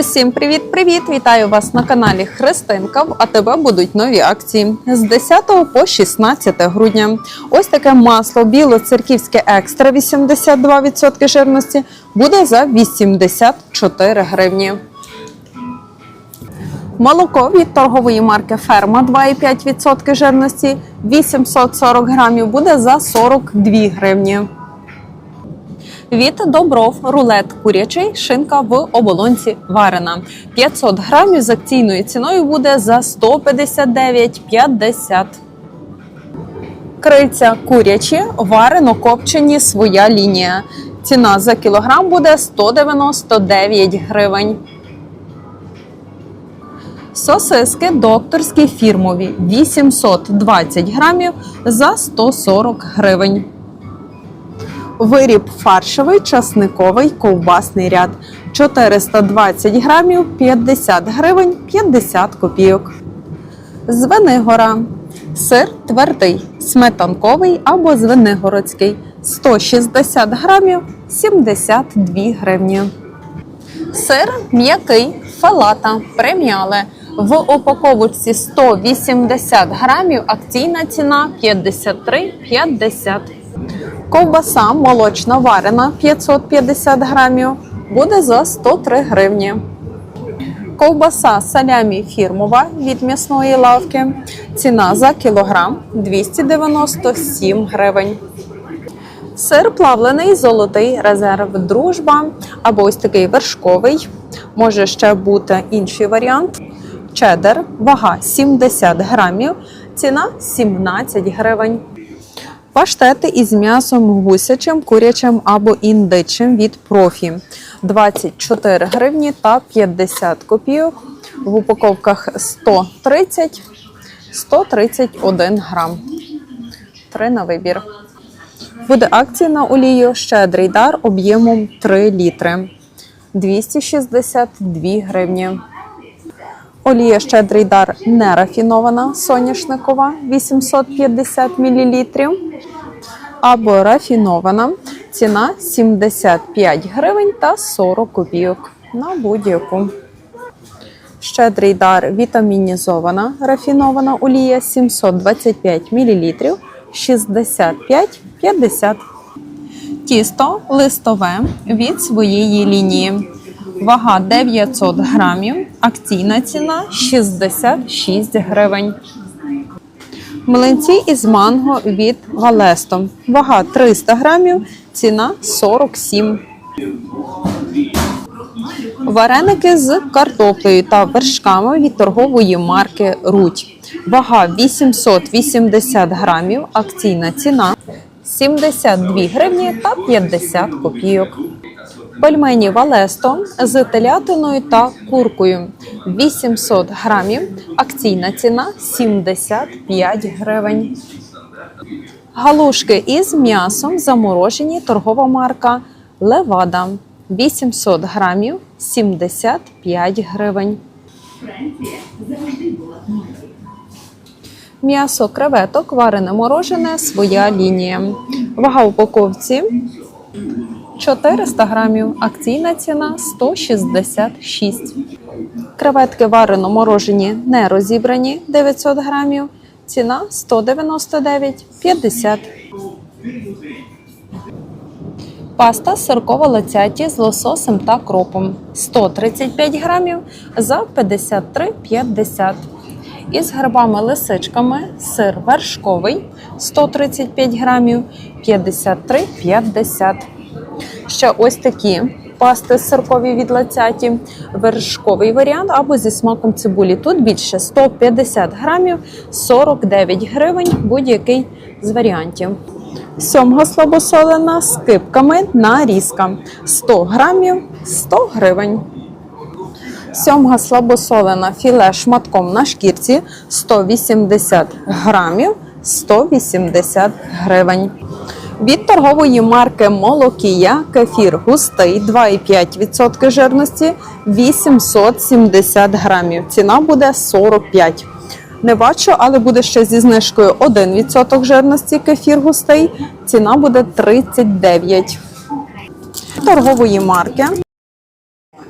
Усім привіт-привіт! Вітаю вас на каналі Христинка. В АТБ будуть нові акції з 10 по 16 грудня. Ось таке масло білоцерківське екстра 82% жирності буде за 84 гривні. Молоко від торгової марки Ферма 2,5% жирності 840 грамів буде за 42 гривні. Від Добров рулет курячий шинка в оболонці варена. 500 грамів з акційною ціною буде за 159,50. Крильця курячі, варено копчені своя лінія. Ціна за кілограм буде 199 гривень. Сосиски докторські фірмові 820 грамів за 140 гривень. Виріб фаршовий, часниковий, ковбасний ряд 420 грамів 50 гривень 50 копійок. Звенигора. Сир твердий, сметанковий або звенигородський 160 грамів 72 гривні. Сир м'який фалата преміале. В упаковочці 180 грамів, акційна ціна 53,50. Ковбаса молочна варена 550 грамів буде за 103 гривні. Ковбаса салямі фірмова від м'ясної лавки. Ціна за кілограм 297 гривень. Сир плавлений, золотий резерв дружба або ось такий вершковий. Може ще бути інший варіант. Чеддер, вага 70 грамів, ціна 17 гривень. Паштети із м'ясом гусячим, курячим або індичим від профі 24 гривні та 50 копійок. В упаковках 130 131 грам. Три на вибір. Буде акція на олію щедрий дар об'ємом 3 літри 262 гривні. Олія щедрий дар нерафінована соняшникова 850 мл або рафінована. Ціна 75 гривень та 40 копійок на будь-яку. Щедрий дар вітамінізована рафінована олія 725 мл 65,50. Тісто листове від своєї лінії. Вага 900 грамів. Акційна ціна 66 гривень. Млинці із манго від Валесто. Вага 300 грамів, ціна 47. Вареники з картоплею та вершками від торгової марки Руть. Вага 880 грамів, акційна ціна 72 гривні та 50 копійок. Пельмені Валесто з телятиною та куркою 800 грамів. Акційна ціна 75 гривень. Галушки із м'ясом заморожені торгова марка Левада 800 грамів 75 гривень. М'ясо креветок варене морожене своя лінія. Вага упаковці 400 грамів. Акційна ціна 166. Креветки варено морожені не розібрані 900 грамів. Ціна 199,50. Паста сиркова лацяті з лососем та кропом 135 грамів за 53,50. Із грибами лисичками сир вершковий 135 грамів 53,50. Ще ось такі пасти сиркові від лацяті, вершковий варіант або зі смаком цибулі. Тут більше 150 грамів 49 гривень, будь-який з варіантів. Сьомга слабосолена з кипками нарізка 100 грамів 100 гривень. Сьомга слабосолена філе шматком на шкірці 180 грамів 180 гривень. Торгової марки Молокія кефір густий 2,5% жирності 870 грамів. Ціна буде 45. Не бачу, але буде ще зі знижкою 1% жирності кефір густий. Ціна буде 39. Торгової марки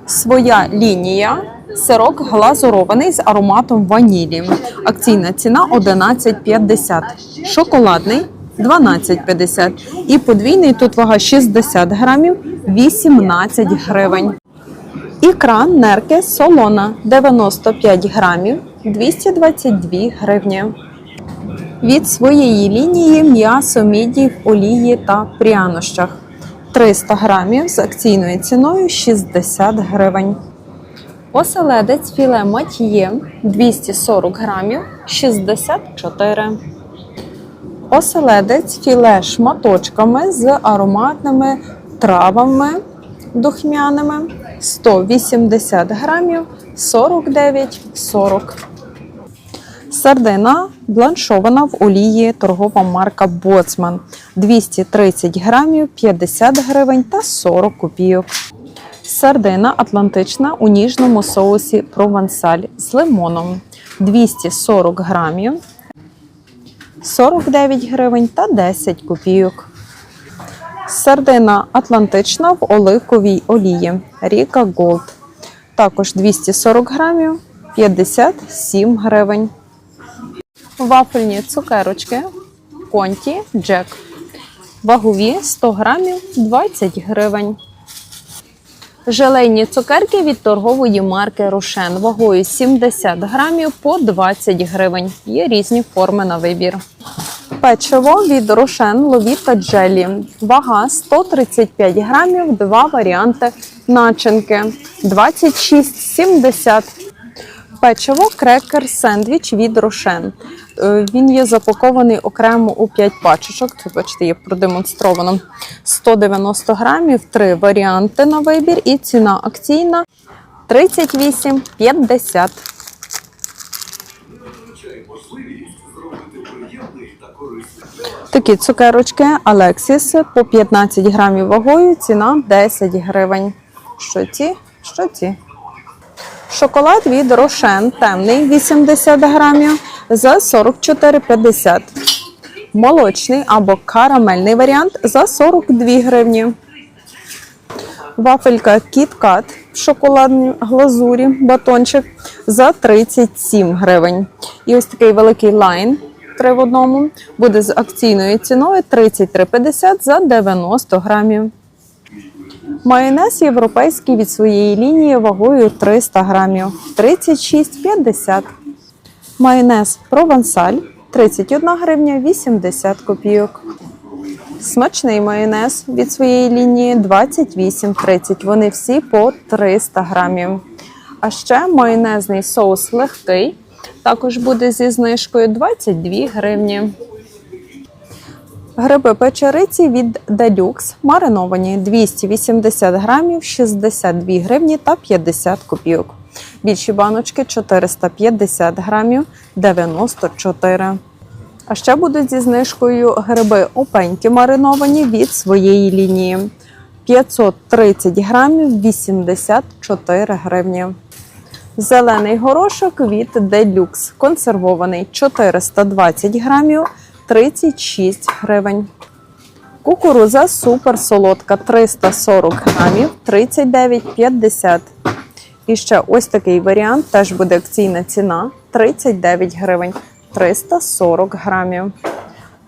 Своя лінія. Сирок глазурований з ароматом ванілі. Акційна ціна 11,50. Шоколадний 12,50. І подвійний тут вага 60 грамів 18 гривень. Ікра нерки солона 95 грамів 222 гривні. Від своєї лінії м'ясо міді в олії та прянощах 300 грамів з акційною ціною 60 гривень. Оселедець філе матьє 240 грамів 64. Оселедець філе шматочками з ароматними травами духмяними 180 грамів 49,40. Сардина бланшована в олії торгова марка Боцман 230 грамів 50 гривень та 40 копійок. Сардина атлантична у ніжному соусі провансаль з лимоном 240 грамів 49 гривень та 10 копійок. Сардина атлантична в оливковій олії Ріка Голд. Також 240 грамів 57 гривень. Вафельні цукерочки Конті Джек. Вагові 100 грамів 20 гривень. Желейні цукерки від торгової марки Рошен вагою 70 грамів по 20 гривень. Є різні форми на вибір. Печиво від Рошен Ловіта Джелі. Вага 135 грамів, два варіанти начинки 26,70. Печиво крекер сендвіч від Рошен. Е, Він є запакований окремо у 5 пачечок. Тут, бачите, є продемонстровано 190 грамів, три варіанти на вибір, і ціна акційна 38,50. Такі цукерочки Алексіс по 15 грамів вагою, ціна 10 гривень. Що ці? Що ці? Шоколад від Рошен темний 80 грамів за 44,50. Молочний або карамельний варіант за 42 гривні. Вафелька KitKat в шоколадній глазурі, батончик за 37 гривень. І ось такий великий лайн 3 в одному буде з акційною ціною 33,50 за 90 грамів. Майонез європейський від своєї лінії вагою 300 грамів 36,50. Майонез провансаль 31 гривня 80 копійок. Смачний майонез від своєї лінії 28,30. Вони всі по 300 грамів. А ще майонезний соус легкий. Також буде зі знижкою 22 гривні. Гриби печериці від Deluxe мариновані 280 грамів, 62 гривні та 50 копійок. Більші баночки 450 грамів, 94. А ще будуть зі знижкою гриби опеньки мариновані від своєї лінії. 530 грамів, 84 гривні. Зелений горошок від Deluxe консервований 420 грамів, 36 гривень. Кукуруза супер солодка 340 грамів, 39,50. І ще ось такий варіант, теж буде акційна ціна 39 гривень, 340 грамів.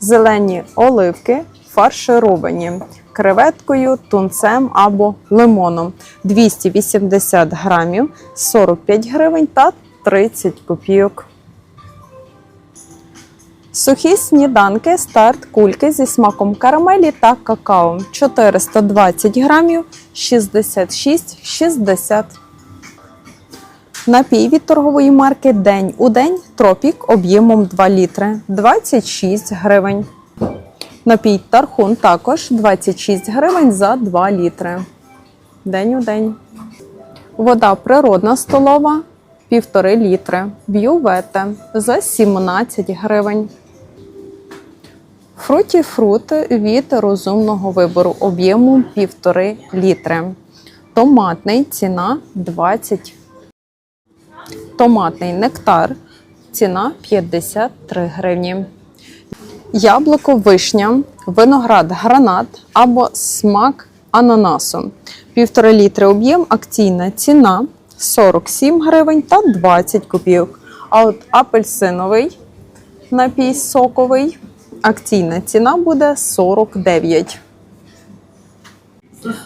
Зелені оливки фаршировані креветкою, тунцем або лимоном 280 грамів, 45 гривень та 30 копійок. Сухі сніданки старт кульки зі смаком карамелі та какао 420 грамів 66,60. Напій від торгової марки День у день Тропік об'ємом 2 літри 26 гривень. Напій Тархун також 26 гривень за 2 літри. День у день. Вода природна столова 1,5 літри. Б'ювете за 17 гривень. Фруті фрут від розумного вибору об'єму 1,5 літри. Томатний ціна 20. Томатний нектар ціна 53 гривні. Яблуко вишня, виноград гранат або смак ананасу. Півтора літри об'єм, акційна ціна 47 гривень та 20 копійок. А от апельсиновий напій соковий, акційна ціна буде 49.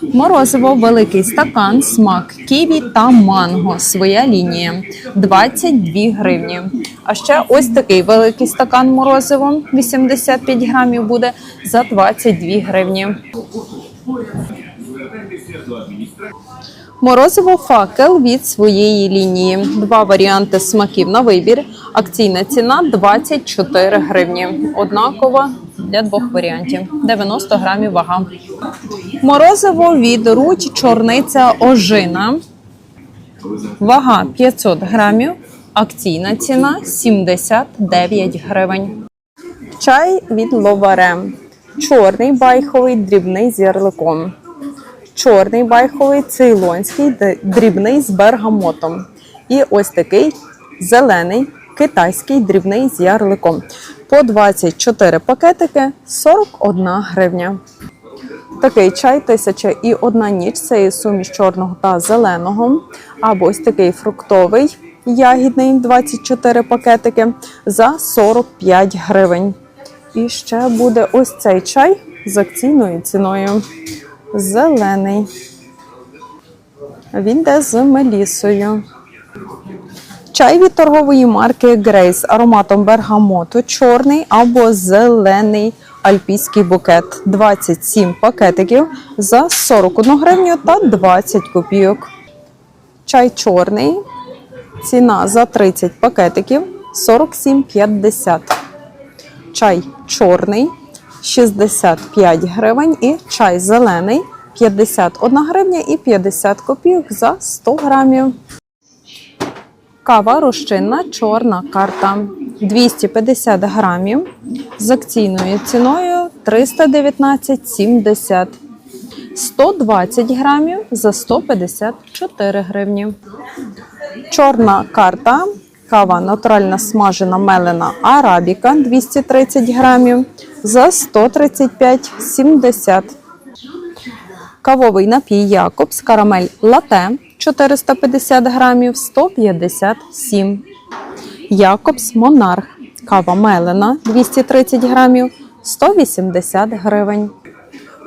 Морозиво великий стакан, смак ківі та манго. Своя лінія 22 гривні. А ще ось такий великий стакан морозиво 85 грамів буде за 22 гривні. Морозиво факел від своєї лінії. Два варіанти смаків на вибір. Акційна ціна 24 гривні. Однакова для двох варіантів. 90 грамів вага. Морозиво від Рудь чорниця ожина. Вага 500 грамів. Акційна ціна 79 гривень. Чай від ловаре. Чорний байховий дрібний з ярликом. Чорний байховий цейлонський дрібний з бергамотом. І ось такий зелений китайський дрібний з ярликом. По 24 пакетики 41 гривня. Такий чай тисяча і одна ніч це є суміш чорного та зеленого. Або ось такий фруктовий ягідний 24 пакетики за 45 гривень. І ще буде ось цей чай з акційною ціною. Зелений. Він йде з мелісою. Чай від торгової марки Грейс ароматом бергамоту, чорний або зелений альпійський букет. 27 пакетиків за 41 гривню та 20 копійок. Чай чорний. Ціна за 30 пакетиків 47,50. Чай чорний 65 гривень і чай зелений 51 гривня і 50 копійок за 100 грамів. Кава розчинна чорна карта 250 грамів з акційною ціною 319,70. 120 грамів за 154 гривні. Чорна карта. Кава натуральна смажена мелена арабіка 230 грамів за 135,70. Кавовий напій Якобс карамель лате 450 грамів 157. Якобс Монарх. Кава мелена 230 грамів 180 гривень.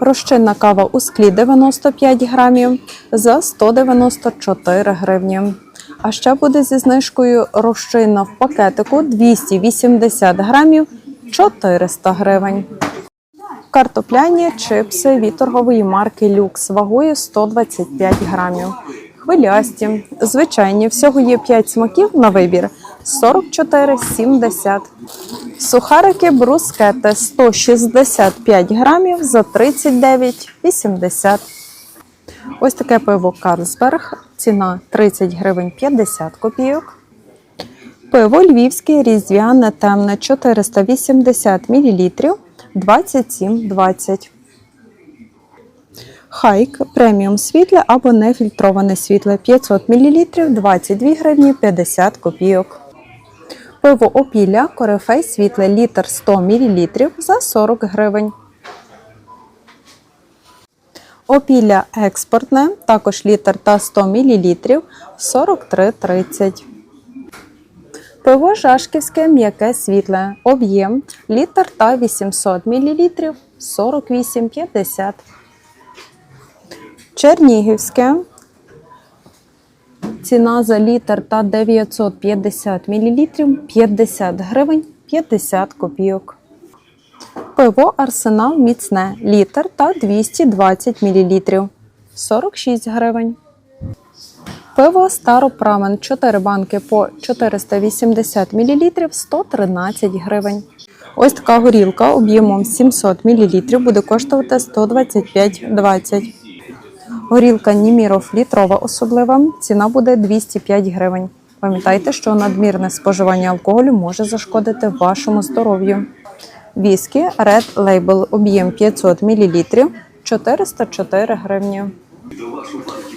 Розчинна кава у склі 95 грамів за 194 гривні. А ще буде зі знижкою розчинна в пакетику 280 грамів 400 гривень. Картопляні чипси від торгової марки Люкс вагою 125 грамів. Хвилясті, звичайні, всього є 5 смаків на вибір 44,70. Сухарики брускети 165 грамів за 39,80. Ось таке пиво Карлсберг. Ціна 30 гривень 50 копійок. Пиво львівське різдвяне темне 480 мл 27,20. Хайк преміум світле або нефільтроване світле 500 мл 22 гривні 50 копійок. Пиво опілля корифей світле літр 100 мл за 40 гривень. Опілля експортне, також літр та 100 мл 43,30. Пиво Жашківське м'яке світле. Об'єм літр та 800 мл 48,50. Чернігівське. Ціна за літр та 950 мл 50 гривень 50 копійок. Пиво Арсенал міцне літр та 220 мл 46 гривень. Пиво Старопрамен 4 банки по 480 мл 113 гривень. Ось така горілка об'ємом 700 мл буде коштувати 125,20. Горілка Німіров літрова особлива. Ціна буде 205 гривень. Пам'ятайте, що надмірне споживання алкоголю може зашкодити вашому здоров'ю. Віскі Red Label об'єм 500 мл 404 гривні.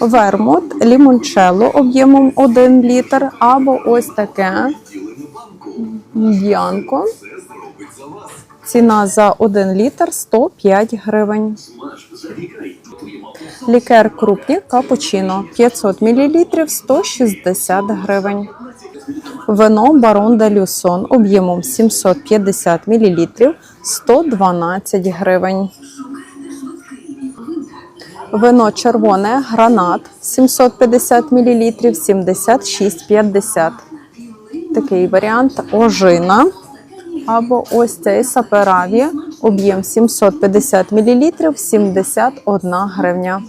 Вермут лімончелло об'ємом 1 літр або ось таке б'янко. Ціна за 1 літр 105 гривень. Лікер крупні капучино 500 мл 160 гривень. Вино Барон де Люсон об'ємом 750 мл 112 гривень. Вино червоне гранат 750 мл 76,50. Такий варіант ожина. Або ось цей сапераві, об'єм 750 мл 71 гривня.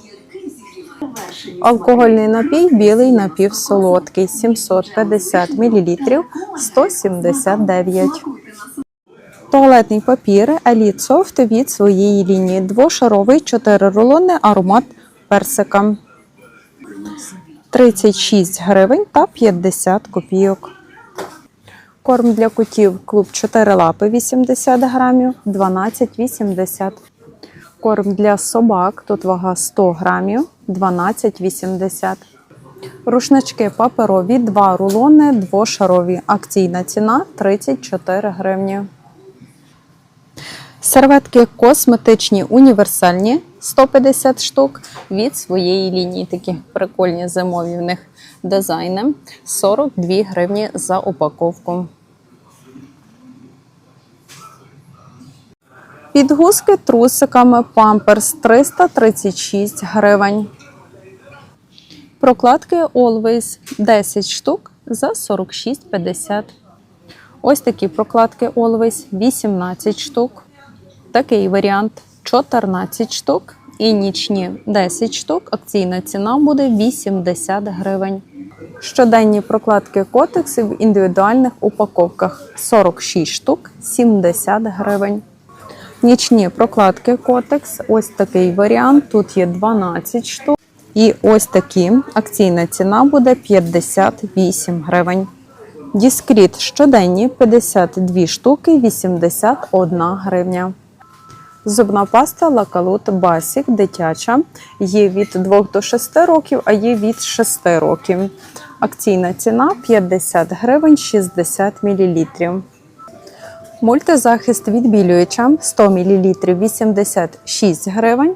Алкогольний напій білий напівсолодкий 750 мл 179. Туалетний папір Elite Soft від своєї лінії. Двошаровий 4 рулони аромат персика. 36 гривень та 50 копійок. Корм для котів клуб 4 лапи 80 грамів 12,80. Корм для собак, тут вага 100 грамів 12,80. Рушнички паперові, 2 рулони, двошарові. Акційна ціна 34 гривні. Серветки косметичні універсальні 150 штук від своєї лінії. Такі прикольні зимові в них дизайни. 42 гривні за упаковку. Підгузки трусиками памперс 336 гривень. Прокладки Always 10 штук за 46,50. Ось такі прокладки Always 18 штук. Такий варіант 14 штук. І нічні 10 штук. Акційна ціна буде 80 гривень. Щоденні прокладки котекси в індивідуальних упаковках 46 штук 70 гривень. Нічні прокладки котекс. Ось такий варіант. Тут є 12 штук. І ось такі. Акційна ціна буде 58 гривень. Діскріт щоденні 52 штуки 81 гривня. Зубна паста Лакалут Basic дитяча. Є від 2 до 6 років, а є від 6 років. Акційна ціна 50 гривень 60 мл. Мультизахист відбілююча 100 мл 86 гривень.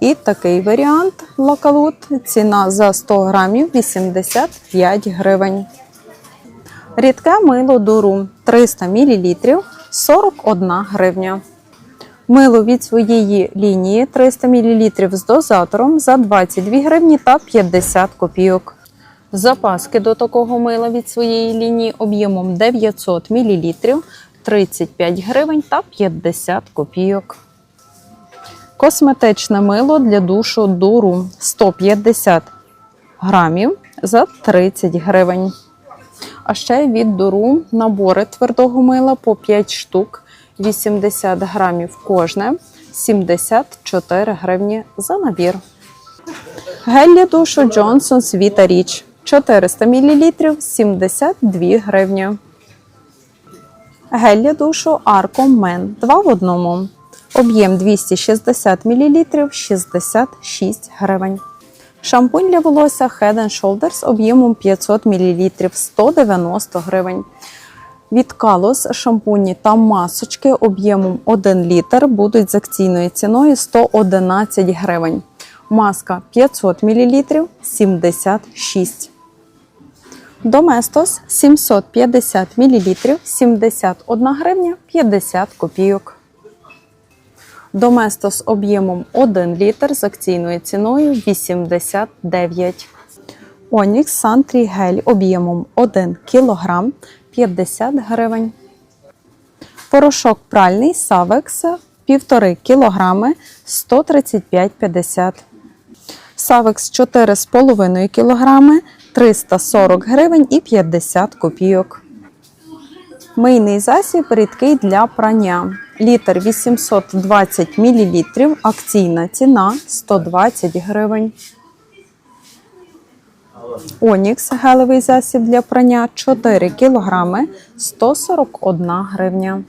І такий варіант Лакалут. Ціна за 100 грамів 85 гривень. Рідке мило дуру 300 мл 41 гривня. Мило від своєї лінії 300 мл з дозатором за 22 гривні та 50 копійок. Запаски до такого мила від своєї лінії об'ємом 900 мл 35 гривень та 50 копійок. Косметичне мило для душу дуру 150 грамів за 30 гривень. А ще від дуру набори твердого мила по 5 штук 80 грамів кожне 74 гривні за набір. Гель для душу Johnson's Vita Rich 400 мл 72 гривні. Гель для душу Arcom Men 2 в одному. Об'єм 260 мл 66 гривень. Шампунь для волосся Head Shoulders об'ємом 500 мл 190 гривень. Від Калос шампуні та масочки об'ємом 1 літр будуть з акційною ціною 111 гривень. Маска 500 мл 76. Доместос 750 мл 71 гривня 50 копійок. Доместос об'ємом 1 літр з акційною ціною 89. Онікс Сантрі гель об'ємом 1 кг 50 гривень. Порошок пральний Савекс 1,5 кг 135,50. Савекс 4,5 кг 340 гривень і 50 копійок. Мийний засіб рідкий для прання. Літр 820 мл. Акційна ціна 120 гривень. Онікс гелевий засіб для прання 4 кг 141 гривня.